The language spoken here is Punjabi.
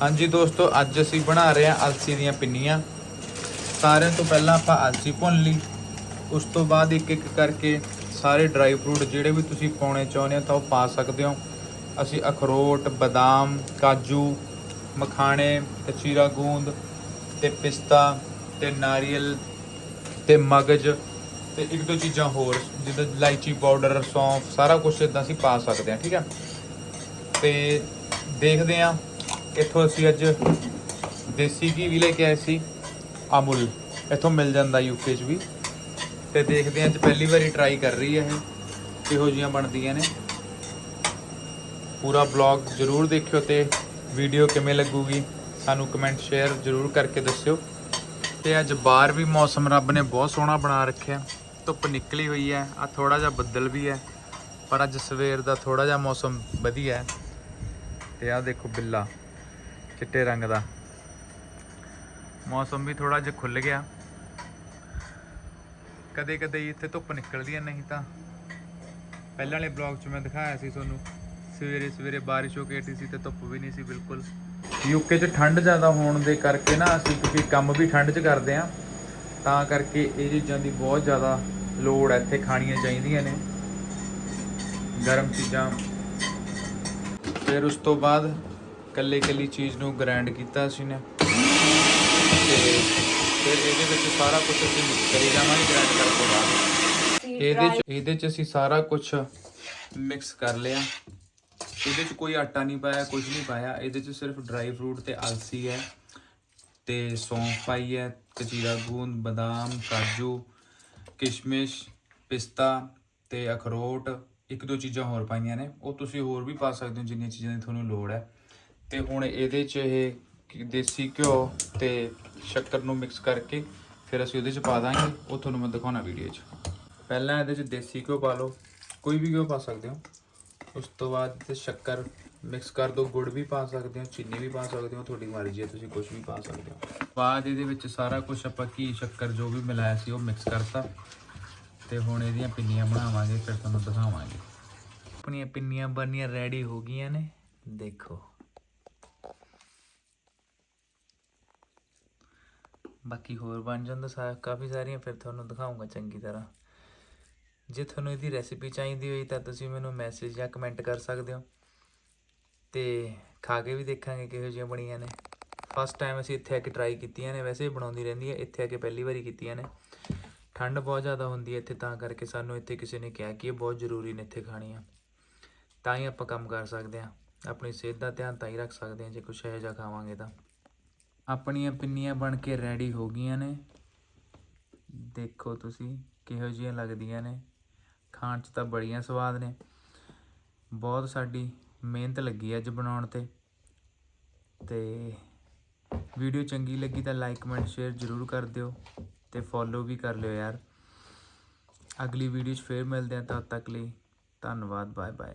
ਹਾਂਜੀ ਦੋਸਤੋ, ਅੱਜ ਅਸੀਂ ਬਣਾ ਰਹੇ ਹਾਂ ਅਲਸੀ ਦੀਆਂ ਪਿੰਨੀਆਂ। ਸਾਰਿਆਂ ਤੋਂ ਪਹਿਲਾਂ ਆਪਾਂ ਅਲਸੀ ਭੁੰਨ ਲਈ। ਉਸ ਤੋਂ ਬਾਅਦ ਇੱਕ ਇੱਕ ਕਰਕੇ ਸਾਰੇ ਡਰਾਈ ਫਰੂਟ ਜਿਹੜੇ ਵੀ ਤੁਸੀਂ ਪਾਉਣੇ ਚਾਹੁੰਦੇ ਹੋ ਤਾਂ ਉਹ ਪਾ ਸਕਦੇ ਹੋ। ਅਸੀਂ ਅਖਰੋਟ, ਬਦਾਮ, ਕਾਜੂ, ਮਖਾਣੇ ਤੇ ਚੀਰਾ ਗੂੰਦ ਤੇ ਪਿਸਤਾ ਤੇ ਨਾਰੀਅਲ ਤੇ ਮਗਜ ਤੇ ਇੱਕ ਦੋ ਚੀਜ਼ਾਂ ਹੋਰ, ਜਿੱਦਾਂ ਇਲਾਇਚੀ ਪਾਊਡਰ, ਸੌਂਫ, ਸਾਰਾ ਕੁਝ ਇਦਾਂ ਅਸੀਂ ਪਾ ਸਕਦੇ ਹਾਂ, ਠੀਕ ਆ ਤੇ ਦੇਖਦੇ ਹਾਂ ਇੱਥੋਂ ਅਸੀਂ ਅੱਜ ਦੇਸੀ ਘੀ ਵੀ ਲੈ ਕੇ ਆਏ ਸੀ? ਅਮੁਲ। ਇੱਥੋਂ ਮਿਲ ਜਾਂਦਾ ਯੂਕੇ 'ਚ ਵੀ। ਤੇ ਦੇਖਦੇ ਹਾਂ ਅੱਜ ਪਹਿਲੀ ਵਾਰੀ ਟਰਾਈ ਕਰ ਰਹੀ ਹੈ ਇਹ। ਕਿਹੋ ਜੀਆਂ ਬਣਦੀਆਂ ਨੇ। ਪੂਰਾ ਬਲੌਗ ਜਰੂਰ ਦੇਖਿਓ ਤੇ ਵੀਡੀਓ ਕਿਵੇਂ ਲੱਗੂਗੀ, ਸਾਨੂੰ ਕਮੈਂਟ ਸ਼ੇਅਰ ਜਰੂਰ ਕਰਕੇ ਦੱਸਿਓ। ਤੇ ਅੱਜ ਬਾਹਰ ਵੀ ਮੌਸਮ ਰੱਬ ਨੇ ਬਹੁਤ ਸੋਹਣਾ ਬਣਾ ਰੱਖਿਆ। ਧੁੱਪ ਨਿਕਲੀ ਹੋਈ ਹੈ, ਆ ਥੋੜਾ ਜਿਹਾ ਬੱਦਲ ਵੀ ਹੈ, ਪਰ ਅੱਜ ਸਵੇਰ ਦਾ ਥੋੜਾ ਜਿਹਾ ਮੌਸਮ ਵਧੀਆ ਹੈ। ਤੇ ਆ ਦੇਖੋ ਬਿੱਲਾ। ਚਿੱਟੇ ਰੰਗ ਦਾ। ਮੌਸਮ ਵੀ ਥੋੜਾ ਜਿਹਾ ਖੁੱਲ ਗਿਆ। ਕਦੇ ਕਦੇ ਇੱਥੇ ਧੁੱਪ ਨਿਕਲਦੀ ਹੈ, ਨਹੀਂ ਤਾਂ। ਪਹਿਲਾਂ ਵਾਲੇ ਬਲੌਗ 'ਚ ਮੈਂ ਦਿਖਾਇਆ ਸੀ ਤੁਹਾਨੂੰ। ਸਵੇਰੇ ਸਵੇਰੇ ਬਾਰਿਸ਼ ਹੋ ਕੇ ਹਟੀ ਸੀ ਤੇ ਧੁੱਪ ਵੀ ਨਹੀਂ ਸੀ ਬਿਲਕੁਲ। ਯੂਕੇ 'ਚ ਠੰਡ ਜ਼ਿਆਦਾ ਹੋਣ ਦੇ ਕਰਕੇ ਨਾ ਅਸੀਂ ਕਿਉਂਕਿ ਕੰਮ ਵੀ ਠੰਡ 'ਚ ਕਰਦੇ ਆ ਤਾਂ ਕਰਕੇ ਇਹ ਚੀਜ਼ਾਂ ਦੀ ਬਹੁਤ ਜ਼ਿਆਦਾ ਲੋੜ ਹੈ, ਇੱਥੇ ਖਾਣੀਆਂ ਚਾਹੀਦੀਆਂ ਨੇ। ਗਰਮ ਚੀਜ਼ਾਂ। ਫਿਰ ਉਸ ਤੋਂ ਬਾਅਦ ਕੱਲੇ ਕੱਲੀ ਚੀਜ਼ ਨੂੰ ਗ੍ਰਾਈਂਡ ਕੀਤਾ ਅਸੀਂ ਨੇ। ਤੇ ਫਿਰ ਇਹਦੇ ਵਿੱਚ ਸਾਰਾ ਕੁਝ ਅਸੀਂ ਮਿਕਸ ਕਰੀ ਜਾਵਾਂਗੇ ਗ੍ਰਾਈਂਡ ਕਰਨ ਤੋਂ ਬਾਅਦ। ਇਹਦੇ ਚ ਇਹਦੇ ਚ ਅਸੀਂ ਸਾਰਾ ਕੁਝ ਮਿਕਸ ਕਰ ਲਿਆ। ਇਹਦੇ ਚ ਕੋਈ ਆਟਾ ਨਹੀਂ ਪਾਇਆ ਕੁਝ ਨਹੀਂ ਪਾਇਆ। ਇਹਦੇ ਚ ਸਿਰਫ ਡਰਾਈ ਫਰੂਟ ਤੇ ਅਲਸੀ ਹੈ, ਤੇ ਸੌਂਫ ਪਾਈ ਹੈ, ਕਚੀਰਾ ਗੂੰਦ, ਬਦਾਮ, ਕਾਜੂ, ਕਿਸ਼ਮਿਸ਼, ਪਿਸਤਾ ਤੇ ਅਖਰੋਟ। ਇੱਕ ਦੋ ਚੀਜ਼ਾਂ ਹੋਰ ਪਾਈਆਂ ਨੇ। ਉਹ ਤੁਸੀਂ ਹੋਰ ਵੀ ਪਾ ਸਕਦੇ ਹੋ, ਜਿੰਨੀਆਂ ਚੀਜ਼ਾਂ ਦੀ ਤੁਹਾਨੂੰ ਲੋੜ ਹੈ। ਤੇ ਹੁਣ ਇਹਦੇ ਚ ਇਹ ਦੇਸੀ ਘਿਓ ਤੇ ਸ਼ੱਕਰ ਨੂੰ ਮਿਕਸ ਕਰਕੇ ਫਿਰ ਅਸੀਂ ਉਹਦੇ ਚ ਪਾ ਦਾਂਗੇ। ਉਹ ਤੁਹਾਨੂੰ ਮੈਂ ਦਿਖਾਉਣਾ ਵੀਡੀਓ 'ਚ। ਪਹਿਲਾਂ ਇਹਦੇ ਚ ਦੇਸੀ ਘਿਓ ਪਾ ਲਓ। ਕੋਈ ਵੀ ਘਿਓ ਪਾ ਸਕਦੇ ਹੋ। ਉਸ ਤੋਂ ਬਾਅਦ ਤੇ ਸ਼ੱਕਰ ਮਿਕਸ ਕਰ ਦਿਓ ਗੁੜ ਵੀ ਪਾ ਸਕਦੇ ਹੋ, ਚੀਨੀ ਵੀ ਪਾ ਸਕਦੇ ਹੋ, ਤੁਹਾਡੀ ਮਰਜ਼ੀ ਹੈ, ਤੁਸੀਂ ਕੁਝ ਵੀ ਪਾ ਸਕਦੇ ਹੋ। ਬਾਅਦ ਇਹਦੇ ਵਿੱਚ ਸਾਰਾ ਕੁਝ ਆਪਾਂ ਘੀ, ਸ਼ੱਕਰ ਜੋ ਵੀ ਮਿਲਾਇਆ ਸੀ ਉਹ ਮਿਕਸ ਕਰਤਾ। ਤੇ ਹੁਣ ਇਹਦੀਆਂ ਪਿੰਨੀਆਂ ਬਣਾਵਾਂਗੇ, ਫਿਰ ਤੁਹਾਨੂੰ ਦਿਖਾਵਾਂਗੇ। ਆਪਣੀਆਂ ਪਿੰਨੀਆਂ ਬਣਨੀਆਂ ਰੈਡੀ ਹੋ ਗਈਆਂ ਨੇ। ਦੇਖੋ। ਬਾਕੀ ਹੋਰ ਬਣ ਜਾਂਦਾ ਸਾ, ਕਾਫੀ ਸਾਰੀਆਂ, ਫਿਰ ਤੁਹਾਨੂੰ ਦਿਖਾਉਂਗਾ ਚੰਗੀ ਤਰ੍ਹਾਂ। ਜੇ ਤੁਹਾਨੂੰ ਇਹਦੀ ਰੈਸਿਪੀ ਚਾਹੀਦੀ ਹੋਈ ਤਾਂ ਤੁਸੀਂ ਮੈਨੂੰ ਮੈਸੇਜ ਜਾਂ ਕਮੈਂਟ ਕਰ ਸਕਦੇ ਹੋ। ਤੇ ਖਾ ਕੇ ਵੀ ਦੇਖਾਂਗੇ ਕਿਹੋ ਜਿਹੀਆਂ ਬਣੀਆਂ ਨੇ। ਫਸਟ ਟਾਈਮ ਅਸੀਂ ਇੱਥੇ ਆ ਕੇ ਟਰਾਈ ਕੀਤੀਆਂ ਨੇ, ਵੈਸੇ ਹੀ ਬਣਾਉਂਦੀ ਰਹਿੰਦੀ ਹੈ, ਇੱਥੇ ਆ ਕੇ ਪਹਿਲੀ ਵਾਰੀ ਕੀਤੀਆਂ ਨੇ। ਠੰਡ ਬਹੁਤ ਜ਼ਿਆਦਾ ਹੁੰਦੀ ਹੈ ਇੱਥੇ, ਤਾਂ ਕਰਕੇ ਸਾਨੂੰ ਇੱਥੇ ਕਿਸੇ ਨੇ ਕਿਹਾ ਕਿ ਇਹ ਬਹੁਤ ਜ਼ਰੂਰੀ ਨੇ ਇੱਥੇ ਖਾਣੀਆਂ। ਤਾਂ ਹੀ ਆਪਾਂ ਕੰਮ ਕਰ ਸਕਦੇ ਹਾਂ। ਆਪਣੀ ਸਿਹਤ ਦਾ ਧਿਆਨ ਤਾਂ ਹੀ ਰੱਖ ਸਕਦੇ ਹਾਂ, ਜੇ ਕੁਛ ਇਹੋ ਜਿਹਾ ਖਾਵਾਂਗੇ ਤਾਂ। ਆਪਣੀਆਂ ਪਿੰਨੀਆਂ ਬਣ ਕੇ ਰੈਡੀ ਹੋ ਗਈਆਂ ਨੇ। ਦੇਖੋ ਤੁਸੀਂ, ਕਿਹੋ ਜਿਹੀਆਂ ਲੱਗਦੀਆਂ ਨੇ। ਖਾਣ 'ਚ ਤਾਂ ਬੜੀਆਂ ਸਵਾਦ ਨੇ। ਬਹੁਤ ਸਾਡੀ ਮਿਹਨਤ ਲੱਗੀ ਅੱਜ ਬਣਾਉਣ ਤੇ। ਤੇ ਵੀਡੀਓ ਚੰਗੀ ਲੱਗੀ ਤਾਂ ਲਾਈਕ ਕਮੈਂਟ ਸ਼ੇਅਰ ਜ਼ਰੂਰ ਕਰ ਦਿਓ ਤੇ ਫੋਲੋ ਵੀ ਕਰ ਲਿਓ ਯਾਰ। ਅਗਲੀ ਵੀਡੀਓ 'ਚ ਫੇਰ ਮਿਲਦੇ ਹਾਂ, ਤਦ ਤੱਕ ਲਈ ਧੰਨਵਾਦ ਬਾਏ ਬਾਏ